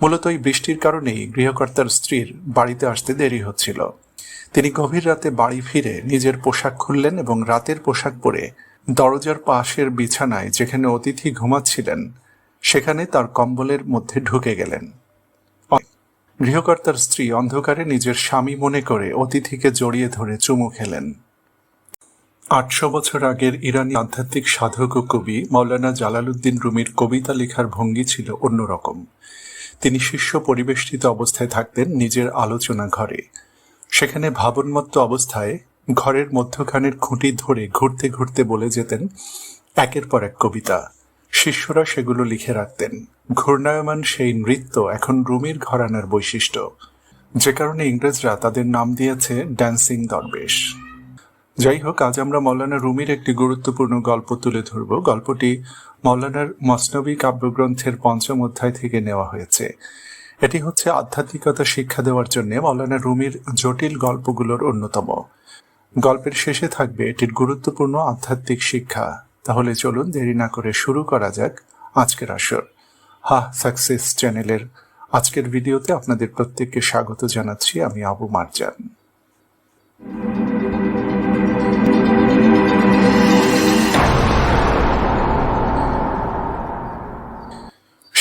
মূলত এই বৃষ্টির কারণেই গৃহকর্তার স্ত্রীর বাড়িতে আসতে দেরি হচ্ছিল। তিনি গভীর রাতে বাড়ি ফিরে নিজের পোশাক খুললেন এবং রাতের পোশাক পরে দরজার পাশের বিছানায় যেখানে অতিথি ঘুমাচ্ছিলেন, সেখানে তার কম্বলের মধ্যে ঢুকে গেলেন। গৃহকর্তার স্ত্রী অন্ধকারে নিজের স্বামী মনে করে অতিথিকে জড়িয়ে ধরে চুমু খেলেন। আটশো বছর আগের ইরানি আধ্যাত্মিক সাধক ও কবি মৌলানা জালালউদ্দিন রুমির কবিতা লেখার ভঙ্গি ছিল অন্যরকম। তিনি শিষ্য পরিবেষ্টিত অবস্থায় থাকতেন নিজের আলোচনা ঘরে। সেখানে ভাবনমত্ত অবস্থায় ঘরের মধ্যখানের খুঁটি ধরে ঘুরতে ঘুরতে বলে যেতেন, একের পর এক কবিতা। শিষ্যরা সেগুলো লিখে রাখতেন। ঘূর্ণায়মান সেই নৃত্য এখন রুমির ঘরানার বৈশিষ্ট্য। যে কারণে ইংরেজরা তাদের নাম দিয়েছে ড্যান্সিং দরবেশ যাই হোক, আজ আমরা মৌলানা রুমির একটি গুরুত্বপূর্ণ গল্প তুলে ধরব। গল্পটি মৌলানার মসনবী কাব্যগ্রন্থের পঞ্চম অধ্যায় থেকে নেওয়া হয়েছে। এটি হচ্ছে আধ্যাত্মিকতা শিক্ষা দেওয়ার জন্য মৌলানা রুমির জটিল গল্পগুলোর অন্যতম। গল্পের শেষে থাকবে এটির গুরুত্বপূর্ণ আধ্যাত্মিক শিক্ষা। তাহলে চলুন দেরি না করে শুরু করা যাক আজকের আসর। হা সাকসেস চ্যানেলের আজকের ভিডিওতে আপনাদের প্রত্যেককে স্বাগত জানাচ্ছি, আমি আবু মারজান।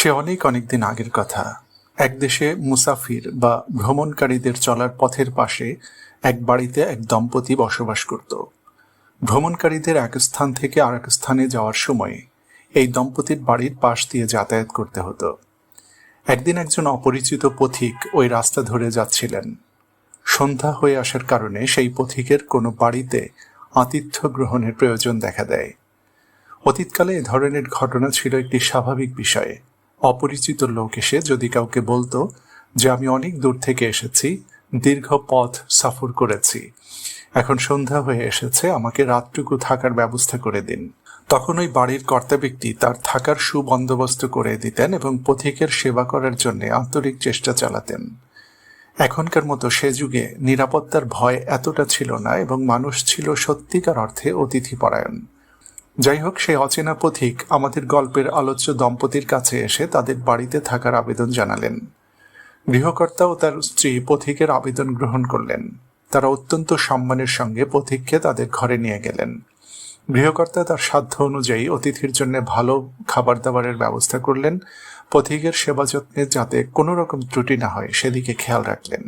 সে অনেক অনেক দিন আগের কথা। এক দেশে মুসাফির বা ভ্রমণকারীদের চলার পথের পাশে এক বাড়িতে এক দম্পতি বসবাস করত। ভ্রমণকারীদের এক স্থান থেকে আর এক স্থানে যাওয়ার সময় এই দম্পতির বাড়ির পাশ দিয়ে যাতায়াত করতে হতো। একদিন একজন অপরিচিত পথিক ওই রাস্তা ধরে যাচ্ছিলেন। সন্ধ্যা হয়ে আসার কারণে সেই পথিকের কোনো বাড়িতে আতিথ্য গ্রহণের প্রয়োজন দেখা দেয়। অতীতকালে এ ধরনের ঘটনা ছিল একটি স্বাভাবিক বিষয়। অপরিচিত লোক এসে যদি কাউকে বলতো যে আমি অনেক দূর থেকে এসেছি, দীর্ঘ পথ সফর করেছি। এখন সন্ধ্যা হয়ে এসেছে, আমাকে রাতটুকু থাকার ব্যবস্থা করে দিন। তখন ওই বাড়ির কর্তা ব্যক্তি তার থাকার সুবন্দোবস্ত করে দিতেন এবং পথিকের সেবা করার জন্য আন্তরিক চেষ্টা চালাতেন। এখনকার মতো সে যুগে নিরাপত্তার ভয় এতটা ছিল না এবং মানুষ ছিল সত্যিকার অর্থে অতিথিপরায়ণ। যাই হোক সেই অচেনা পথিক আমাদের গল্পের আলোচ্য দম্পতির কাছে এসে তাদের বাড়িতে থাকার আবেদন জানালেন। গৃহকর্তা ও তার স্ত্রী পথিকের আবেদন গ্রহণ করলেন। তারা অত্যন্ত সম্মানের সঙ্গে পথিককে তাদের ঘরে নিয়ে গেলেন। গৃহকর্তা তার সাধ্য অনুযায়ী অতিথির জন্য ভালো খাবার দাবারের ব্যবস্থা করলেন। পথিকের সেবা যত্নে যাতে কোনো রকম ত্রুটি না হয়, সেদিকে খেয়াল রাখলেন।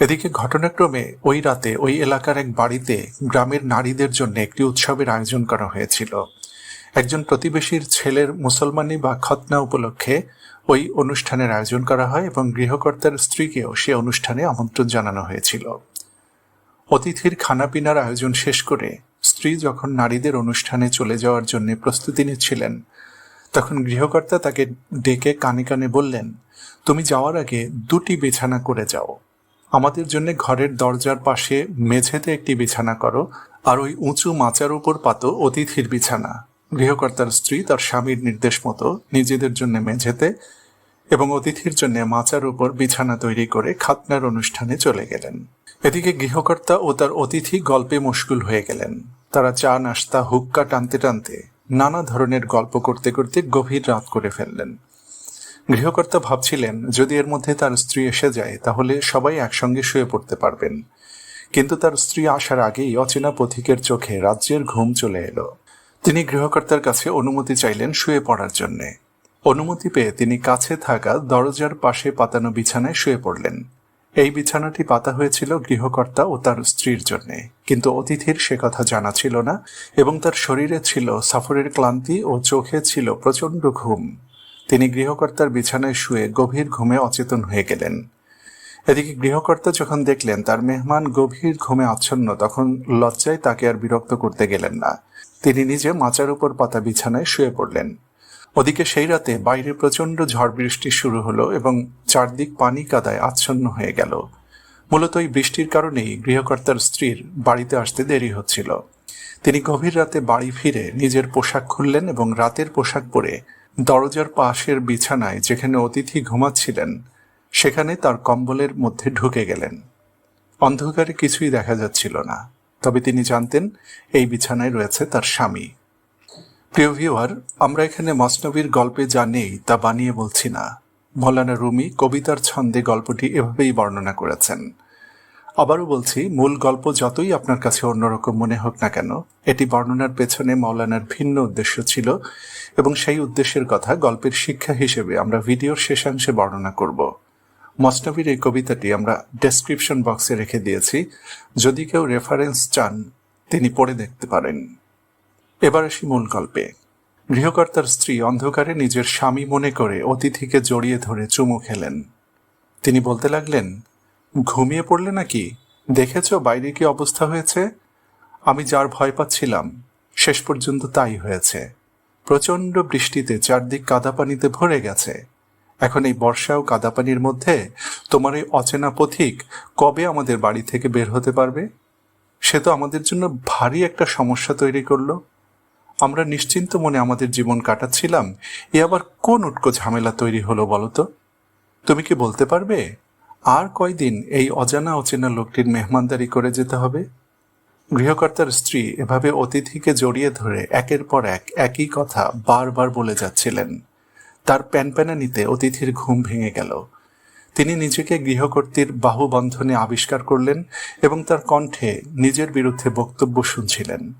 এদিকে ঘটনাক্রমে ওই রাতে ওই এলাকার এক বাড়িতে গ্রামের নারীদের জন্য একটি উৎসবের আয়োজন করা হয়েছিল। একজন প্রতিবেশীর ছেলের মুসলমানি বা খতনা উপলক্ষে ওই অনুষ্ঠানের আয়োজন করা হয় এবং গৃহকর্তার স্ত্রীকেও সে অনুষ্ঠানে আমন্ত্রণ জানানো হয়েছিল। অতিথির খানাপিনার আয়োজন শেষ করে স্ত্রী যখন নারীদের অনুষ্ঠানে চলে যাওয়ার জন্য প্রস্তুতি নিচ্ছিলেন, তখন গৃহকর্তা তাকে ডেকে কানে কানে বললেন, তুমি যাওয়ার আগে দুটি বিছানা করে যাও। আমাদের জন্য ঘরের দরজার পাশে মেঝেতে একটি বিছানা করো, আর ওই উঁচু মাচার উপর পাতো অতিথির বিছানা। গৃহকর্তার স্ত্রী তার স্বামীর নির্দেশ মতো নিজেদের জন্য মেঝেতে এবং অতিথির জন্য মাচার উপর বিছানা তৈরি করে খাতনার অনুষ্ঠানে চলে গেলেন। এদিকে গৃহকর্তা ও তার অতিথি গল্পে মুশকুল হয়ে গেলেন। তারা চা নাস্তা হুক্কা টানতে টানতে নানা ধরনের গল্প করতে করতে গভীর রাত করে ফেললেন। গৃহকর্তা ভাবছিলেন, যদি এর মধ্যে তার স্ত্রী এসে যায়, তাহলে সবাই একসঙ্গে শুয়ে পড়তে পারবেন। কিন্তু তার স্ত্রী আসার আগেই অচেনা পথিকের চোখে রাজ্যের ঘুম চলে এলো। তিনি গৃহকর্তার কাছে অনুমতি চাইলেন শুয়ে পড়ার জন্যে। অনুমতি পেয়ে তিনি কাছে থাকা দরজার পাশে পাতানো বিছানায় শুয়ে পড়লেন। এই বিছানাটি পাতা হয়েছিল গৃহকর্তা ও তার স্ত্রীর জন্য। কিন্তু অতিথির সে কথা জানা ছিল না এবং তার শরীরে ছিল সাফরের ক্লান্তি ও চোখে ছিল প্রচণ্ড ঘুম। তিনি গৃহকর্তার বিছানায় শুয়ে গভীর ঘুমে অচেতন হয়ে গেলেন। এদিকে গৃহকর্তা যখন দেখলেন তার মেহমান গভীর ঘুমে আচ্ছন্ন, তখন লজ্জায় তাকে আর বিরক্ত করতে গেলেন না। তিনি নিজে মাচার উপর পাতা বিছানায় শুয়ে পড়লেন। ওদিকে সেই রাতে বাইরে প্রচণ্ড ঝড় বৃষ্টি শুরু হলো এবং চারদিক পানি কাদায় আচ্ছন্ন হয়ে গেল। মূলত এই বৃষ্টির কারণেই গৃহকর্তার স্ত্রীর বাড়িতে আসতে দেরি হচ্ছিল। তিনি গভীর রাতে বাড়ি ফিরে নিজের পোশাক খুললেন এবং রাতের পোশাক পরে দরজার পাশের বিছানায় যেখানে অতিথি ঘুমাচ্ছিলেন, সেখানে তার কম্বলের মধ্যে ঢুকে গেলেন। অন্ধকারে কিছুই দেখা যাচ্ছিল না, তবে তিনি জানতেন এই বিছানায় রয়েছে তার স্বামী। প্রিয় ভিউয়ার, আমরা এখানে মসনবীর গল্পে যা নেই তা বানিয়ে বলছি না। মৌলানা রুমি কবিতার ছন্দে গল্পটি এভাবেই বর্ণনা করেছেন। আবারও বলছি, মূল গল্প যতই আপনার কাছে অন্যরকম মনে হোক না কেন, এটি বর্ণনার পেছনে মৌলানার ভিন্ন উদ্দেশ্য ছিল এবং সেই উদ্দেশ্যের কথা গল্পের শিক্ষা হিসেবে আমরা ভিডিওর শেষাংশে বর্ণনা করব। মস্তবির এই কবিতাটি আমরা ডেসক্রিপশন বক্সে রেখে দিয়েছি। যদি কেউ রেফারেন্স চান, তিনি পড়ে দেখতে পারেন। এবার আসি মূল গল্পে। গৃহকর্তার স্ত্রী অন্ধকারে নিজের স্বামী মনে করে অতিথিকে জড়িয়ে ধরে চুমু খেলেন। তিনি বলতে লাগলেন ঘুমিয়ে পড়লে নাকি? দেখেছ বাইরে কি অবস্থা হয়েছে? আমি যার ভয় পাচ্ছিলাম, শেষ পর্যন্ত তাই হয়েছে। প্রচণ্ড বৃষ্টিতে চারদিক কাদা পানিতে ভরে গেছে। এখন এই বর্ষা ও কাদা পানির মধ্যে তোমার এই অচেনা পথিক কবে আমাদের বাড়ি থেকে বের হতে পারবে? সে তো আমাদের জন্য ভারী একটা সমস্যা তৈরি করল। আমরা নিশ্চিন্ত মনে আমাদের জীবন কাটাচ্ছিলাম, এ আবার কোন উটকো ঝামেলা তৈরি হলো বলতো তুমি কি বলতে পারবে? আর কয়দিন এই অজানা অচেনা লোকটির মেহমানদারি করে যেতে হবে? গৃহকর্তার স্ত্রী এভাবে অতিথিকে জড়িয়ে ধরে একের পর এক একই কথা বারবার বলে যাচ্ছিলেন। তার প্যানপ্যানানিতে অতিথির ঘুম ভেঙে গেল। তিনি নিজেকে গৃহকর্তীর বাহুবন্ধনে আবিষ্কার করলেন এবং তার কণ্ঠে নিজের বিরুদ্ধে বক্তব্য শুনছিলেন।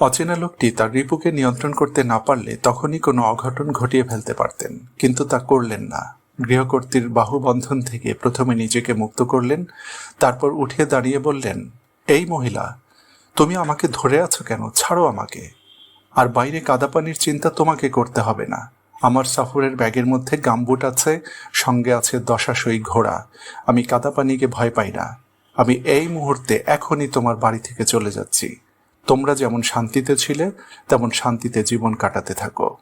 অচেনা লোকটি তার রিপুকে নিয়ন্ত্রণ করতে না পারলে তখনই কোনো অঘটন ঘটিয়ে ফেলতে পারতেন, কিন্তু তা করলেন না। গৃহকর্তীর বাহুবন্ধন থেকে প্রথমে নিজেকে মুক্ত করলেন, তারপর উঠে দাঁড়িয়ে বললেন, এই মহিলা, তুমি আমাকে ধরে আছো কেন? ছাড়ো আমাকে। আর বাইরে কাদাপানির চিন্তা তোমাকে করতে হবে না। আমার সফরের ব্যাগের মধ্যে গাম্বুট আছে, সঙ্গে আছে দশাশই ঘোড়া। আমি কাদাপানিকে ভয় পাই না। আমি এই মুহূর্তে এখনই তোমার বাড়ি থেকে চলে যাচ্ছি। তোমরা যেমন শান্তিতে ছিলে, তেমন শান্তিতে জীবন কাটাতে থাকো।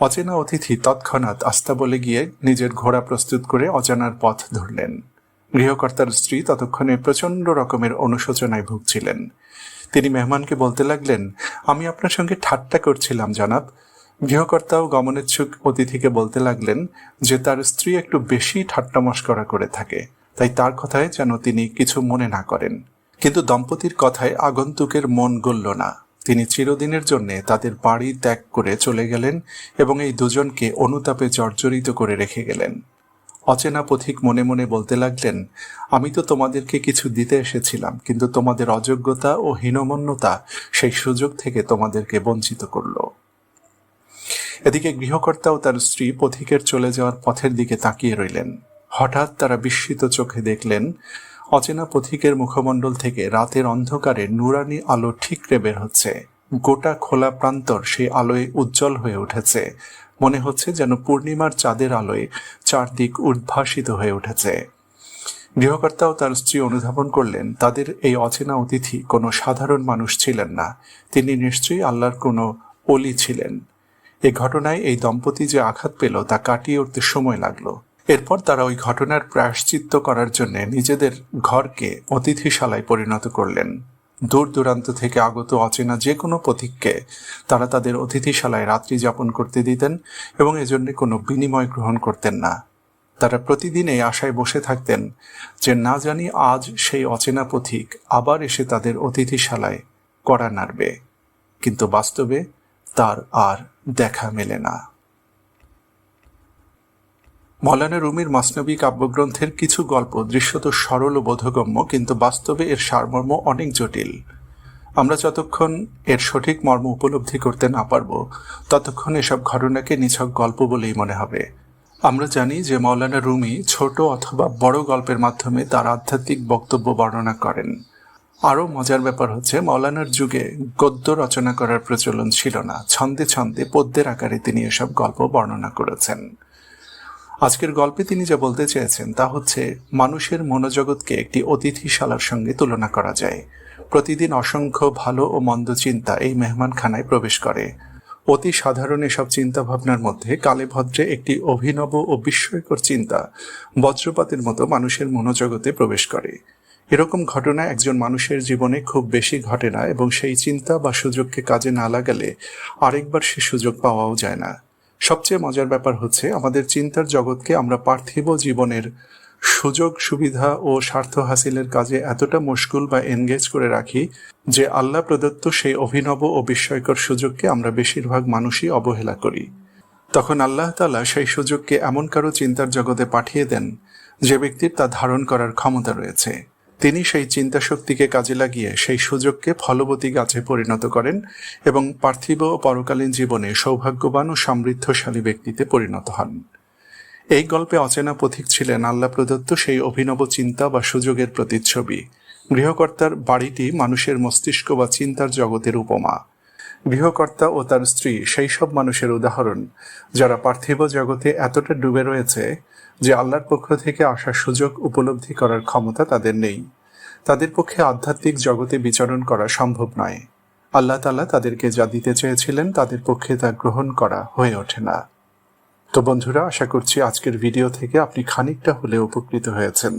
অচেনা অতিথি তৎক্ষণাৎ আস্থা বলে গিয়ে নিজের ঘোড়া প্রস্তুত করে অজানার পথ ধরলেন। গৃহকর্তার স্ত্রী ততক্ষণে প্রচণ্ড রকমের অনুশোচনায় ভুগছিলেন। তিনি মেহমানকে বলতে লাগলেন, আমি আপনার সঙ্গে ঠাট্টা করছিলাম, জনাব। গৃহকর্তাও গমনেচ্ছুক অতিথিকে বলতে লাগলেন যে তার স্ত্রী একটু বেশি ঠাট্টা মস্করা করে থাকে, তাই তার কথায় যেন তিনি কিছু মনে না করেন। কিন্তু দম্পতির কথায় আগন্তুকের মন গলল না। তিনি চিরদিনের জন্য তাদের বাড়ি ত্যাগ করে চলে গেলেন এবং এই দুজনকে অনুতাপে জর্জরিত করে রেখে গেলেন। অচেনা পথিক মনে মনে বলতে লাগলেন, আমি তো তোমাদেরকে কিছু দিতে এসেছিলাম, কিন্তু তোমাদের অযোগ্যতা ও হীনমন্যতা সেই সুযোগ থেকে তোমাদেরকে বঞ্চিত করল। এদিকে গৃহকর্তা ও তার স্ত্রী পথিকের চলে যাওয়ার পথের দিকে তাকিয়ে রইলেন। হঠাৎ তারা বিস্মিত চোখে দেখলেন অচেনা পথিকের মুখমণ্ডল থেকে রাতের অন্ধকারে নুরানি আলো ঠিকরে বের হচ্ছে। গোটা খোলা প্রান্তর সেই আলোয় উজ্জ্বল হয়ে উঠেছে। মনে হচ্ছে যেন পূর্ণিমার চাঁদের আলোয় চারদিক উদ্ভাসিত হয়ে উঠেছে। গৃহকর্তাও তার স্ত্রী অনুধাবন করলেন, তাদের এই অচেনা অতিথি কোনো সাধারণ মানুষ ছিলেন না। তিনি নিশ্চয়ই আল্লাহর কোনো অলি ছিলেন। এ ঘটনায় এই দম্পতি যে আঘাত পেল তা কাটিয়ে উঠতে সময় লাগল। এরপর তারা ওই ঘটনার প্রায়শ্চিত্ত করার জন্য নিজেদের ঘরকে অতিথিশালায় পরিণত করলেন। দূর দূরান্ত থেকে আগত অচেনা যে কোনো প্রতীককে তারা তাদের অতিথিশালায় রাত্রি যাপন করতে দিতেন এবং এজন্য কোনো বিনিময় গ্রহণ করতেন না। তারা প্রতিদিন এই আশায় বসে থাকতেন যে না জানি আজ সেই অচেনা পথিক আবার এসে তাদের অতিথিশালায় কড়া নাড়বে। কিন্তু বাস্তবে তার আর দেখা মেলে না। মৌলানা রুমির মাসনবী কাব্যগ্রন্থের কিছু গল্প দৃশ্যত সরল ও বোধগম্য, কিন্তু বাস্তবে এর সারমর্ম অনেক জটিল। আমরা যতক্ষণ এর সঠিক মর্ম উপলব্ধি করতে না পারব, ততক্ষণ এসব ঘটনাকে নিছক গল্প বলেই মনে হবে। আমরা জানি যে মৌলানা রুমি ছোট অথবা বড় গল্পের মাধ্যমে তার আধ্যাত্মিক বক্তব্য বর্ণনা করেন। আরও মজার ব্যাপার হচ্ছে, মৌলানার যুগে গদ্য রচনা করার প্রচলন ছিল না। ছন্দে ছন্দে পদ্যের আকারে তিনি এসব গল্প বর্ণনা করেছেন। আজকের গল্পে তিনি যা বলতে চেয়েছেন তা হচ্ছে, মানুষের মনোজগৎকে একটি অতিথিশালার সঙ্গে তুলনা করা যায়। প্রতিদিন অসংখ্য ভালো ও মন্দ চিন্তা এই মেহমানখানায় প্রবেশ করে। অতি সাধারণ এসব চিন্তা ভাবনার মধ্যে কালে ভদ্রে একটি অভিনব ও বিস্ময়কর চিন্তা, বজ্রপাতের মতো মানুষের মনোজগতে প্রবেশ করে। এরকম ঘটনা একজন মানুষের জীবনে খুব বেশি ঘটে না এবং সেই চিন্তা বা সুযোগকে কাজে না লাগালে আরেকবার সে সুযোগ পাওয়াও যায় না। সবচেয়ে মজার ব্যাপার হচ্ছে, আমাদের চিন্তার জগৎকে আমরা পার্থিব জীবনের সুযোগ, সুবিধা ও স্বার্থ হাসিলের কাজে এতটা মুশকুল বা এনগেজ করে রাখি যে আল্লাহ প্রদত্ত সেই অভিনব ও বিস্ময়কর সুযোগকে আমরা বেশিরভাগ মানুষই অবহেলা করি। তখন আল্লাহ তালা সেই সুযোগকে এমন কারও চিন্তার জগতে পাঠিয়ে দেন যে ব্যক্তির তা ধারণ করার ক্ষমতা রয়েছে। তিনি সেই চিন্তা শক্তিকে কাজে লাগিয়ে সেই সুযোগকে ফলবতী গাছে পরিণত করেন এবং পার্থিব ও পরকালীন জীবনে সৌভাগ্যবান ও সমৃদ্ধশালী ব্যক্তিতে পরিণত হন। এই গল্পে অচেনা পথিক ছিলেন আল্লাহ প্রদত্ত সেই অভিনব চিন্তা বা সুযোগের প্রতিচ্ছবি। গৃহকর্তার বাড়িটি মানুষের মস্তিষ্ক বা চিন্তার জগতের উপমা। গৃহকর্তা ও তার স্ত্রী সেই সব মানুষের উদাহরণ, যারা পার্থিব জগতে এতটা ডুবে রয়েছে যে আল্লাহর পক্ষ থেকে আসার সুযোগ উপলব্ধি করার ক্ষমতা তাদের নেই। তাদের পক্ষে আধ্যাত্মিক জগতে বিচরণ করা সম্ভব নয়। আল্লাহ তালা তাদেরকে যা দিতে চেয়েছিলেন তাদের পক্ষে তা গ্রহণ করা হয়ে ওঠে না। তো বন্ধুরা, আশা করছি আজকের ভিডিও থেকে আপনি খানিকটা হলে উপকৃত হয়েছেন।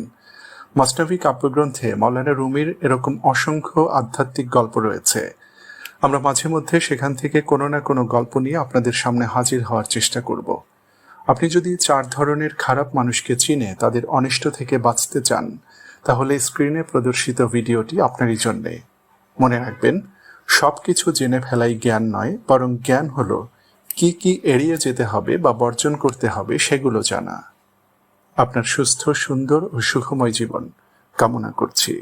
মাস্টাভি কাব্যগ্রন্থে মৌলানা রুমির এরকম অসংখ্য আধ্যাত্মিক গল্প রয়েছে। আমরা মাঝে মধ্যে সেখান থেকে কোনো না কোনো গল্প নিয়ে আপনাদের সামনে হাজির হওয়ার চেষ্টা করব। আপনি যদি চার ধরনের খারাপ মানুষকে চিনে, তাদের অনিষ্ট থেকে বাঁচতে চান, তাহলে স্ক্রিনে প্রদর্শিত ভিডিওটি আপনারই জন্যে। মনে রাখবেন সব কিছু জেনে ফেলাই জ্ঞান নয়, বরং জ্ঞান হলো কি কি এড়িয়ে যেতে হবে বা বর্জন করতে হবে সেগুলো জানা। আপনার সুস্থ, সুন্দর ও সুখময় জীবন কামনা করছি।